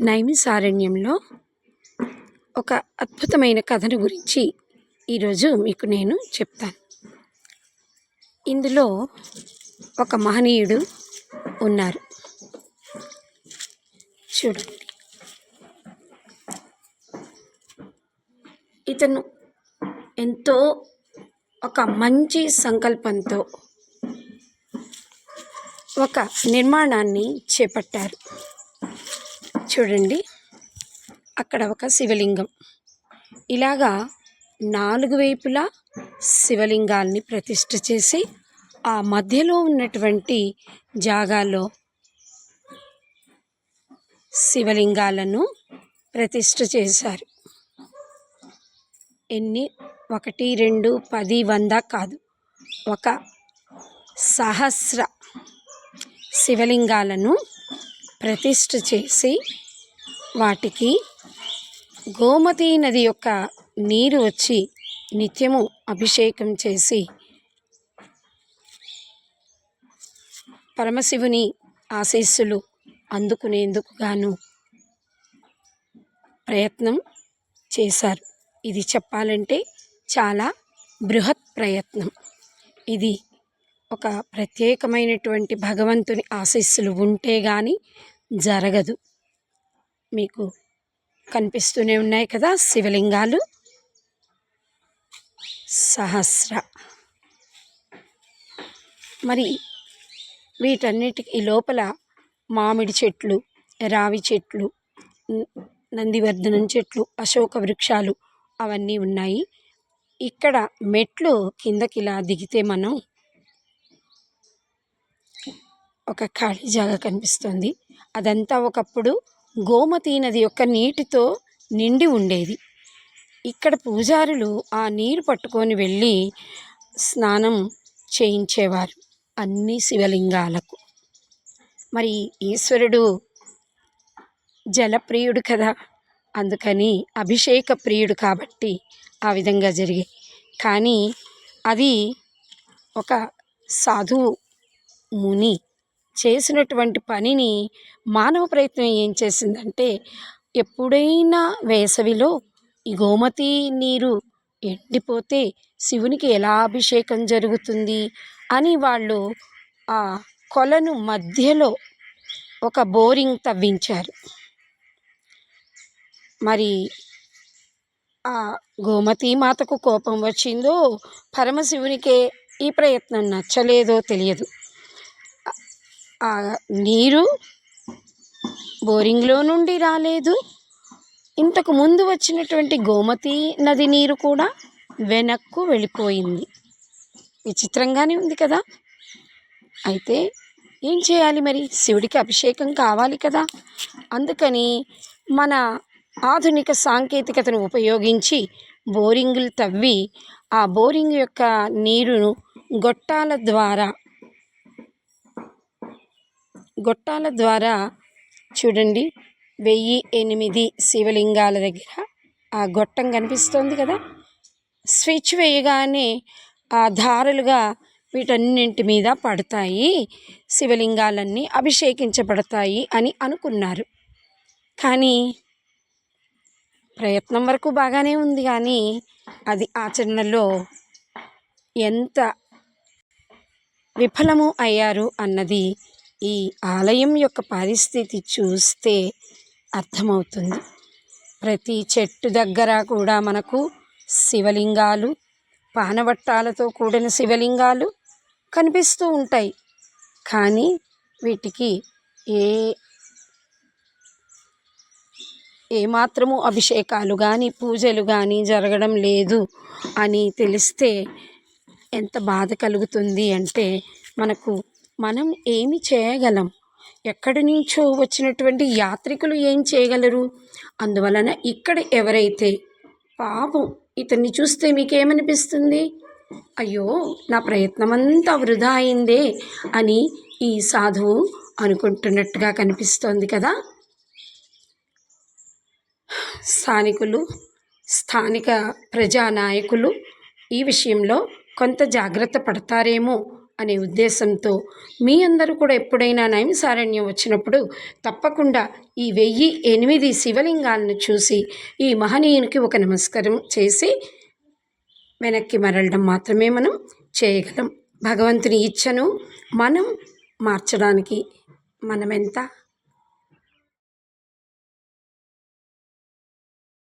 నైమిసారణ్యంలో ఒక అద్భుతమైన కథను గురించి ఈరోజు మీకు నేను చెప్తాను. ఇందులో ఒక మహనీయుడు ఉన్నారు. చూడండి. ఇతను ఎంతో ఒక మంచి సంకల్పంతో ఒక నిర్మాణాన్ని చేపట్టారు. చూడండి. అక్కడ ఒక శివలింగం. ఇలాగా నాలుగు వైపులా శివలింగాల్ని ప్రతిష్ఠ చేసి ఆ మధ్యలో ఉన్నటువంటి జాగాలో శివలింగాలను ప్రతిష్ఠ చేశారు. ఎన్ని? ఒకటి రెండు పది వంద కాదు. ఒక సహస్ర శివలింగాలను ప్రతిష్ఠ చేసి వాటికి గోమతి నది యొక్క నీరు వచ్చి నిత్యము అభిషేకం చేసి పరమశివుని ఆశీస్సులు అందుకునేందుకు గాను ప్రయత్నం చేశారు. ఇది చెప్పాలంటే చాలా బృహత్ ప్రయత్నం. ఇది ఒక ప్రత్యేకమైనటువంటి భగవంతుని ఆశీస్సులు ఉంటే కానీ జరగదు. మీకు కనిపిస్తూనే ఉన్నాయి కదా శివలింగాలు. సహస్ర. మరి వీటన్నిటికి లోపల మామిడి చెట్లు రావి చెట్లు నందివర్ధనం చెట్లు అశోక వృక్షాలు అవన్నీ ఉన్నాయి. ఇక్కడ మెట్లు కిందకి ఇలా దిగితే మనం ఒక ఖాళీ జాగా కనిపిస్తుంది. అదంతా ఒకప్పుడు గోమతీ నది యొక్క నీటితో నిండి ఉండేది. ఇక్కడ పూజారులు ఆ నీరు పట్టుకొని వెళ్ళి స్నానం చేయించేవారు అన్ని శివలింగాలకు. మరి ఈశ్వరుడు జలప్రియుడు కదా. అందుకని అభిషేక ప్రియుడు కాబట్టి ఆ విధంగా జరిగాయి. కానీ అది ఒక సాధువు ముని చేసినటువంటి పనిని మానవ ప్రయత్నం ఏం చేసిందంటే ఎప్పుడైనా వేసవిలో ఈ గోమతి నీరు ఎండిపోతే శివునికి ఎలా అభిషేకం జరుగుతుంది అని వాళ్ళు ఆ కొలను మధ్యలో ఒక బోరింగ్ తవ్వించారు. మరి ఆ గోమతి మాతకు కోపం వచ్చిందో పరమశివునికే ఈ ప్రయత్నం నచ్చలేదో తెలియదు. నీరు బోరింగ్లో నుండి రాలేదు. ఇంతకు ముందు వచ్చినటువంటి గోమతి నది నీరు కూడా వెనక్కు వెళ్ళిపోయింది. విచిత్రంగానే ఉంది కదా? అయితే ఏం చేయాలి మరి? శివుడికి అభిషేకం కావాలి కదా? అందుకని మన ఆధునిక సాంకేతికతను ఉపయోగించి బోరింగులు తవ్వి ఆ బోరింగ్ యొక్క నీరును గొట్టాల ద్వారా గొట్టాల ద్వారా చూడండి. వెయ్యి ఎనిమిది శివలింగాల దగ్గర ఆ గొట్టం కనిపిస్తోంది కదా? స్విచ్ వేయగానే ఆ ధారలుగా వీటన్నింటి మీద పడతాయి. శివలింగాలన్నీ అభిషేకించబడతాయి అని అనుకున్నారు. కానీ ప్రయత్నం వరకు బాగానే ఉంది కానీ అది ఆచరణలో ఎంత విఫలము అయ్యారు అన్నది ఈ ఆలయం యొక్క పరిస్థితి చూస్తే అర్థమవుతుంది. ప్రతి చెట్టు దగ్గర కూడా మనకు శివలింగాలు పానవట్టాలతో కూడిన శివలింగాలు కనిపిస్తూ ఉంటాయి. కానీ వీటికి ఏ ఏమాత్రము అభిషేకాలు కానీ పూజలు కానీ జరగడం లేదు అని తెలిస్తే ఎంత బాధ కలుగుతుంది అంటే మనకు మనం ఏమి చేయగలం? ఎక్కడి నుంచో వచ్చినటువంటి యాత్రికులు ఏం చేయగలరు? అందువలన ఇక్కడ ఎవరైతే పాపం ఇతన్ని చూస్తే మీకేమనిపిస్తుంది? అయ్యో నా ప్రయత్నమంతా వృధా అయిందే అని ఈ సాధువు అనుకుంటున్నట్టుగా కనిపిస్తోంది కదా? స్థానికులు స్థానిక ప్రజానాయకులు ఈ విషయంలో కొంత జాగ్రత్త పడతారేమో అనే ఉద్దేశంతో మీ అందరూ కూడా ఎప్పుడైనా నైమిసారణ్యం వచ్చినప్పుడు తప్పకుండా ఈ వెయ్యి ఎనిమిది శివలింగాలను చూసి ఈ మహనీయునికి ఒక నమస్కారం చేసి వెనక్కి మరలడం మాత్రమే మనం చేయగలం. భగవంతుని ఇచ్చను మనం మార్చడానికి మనమెంత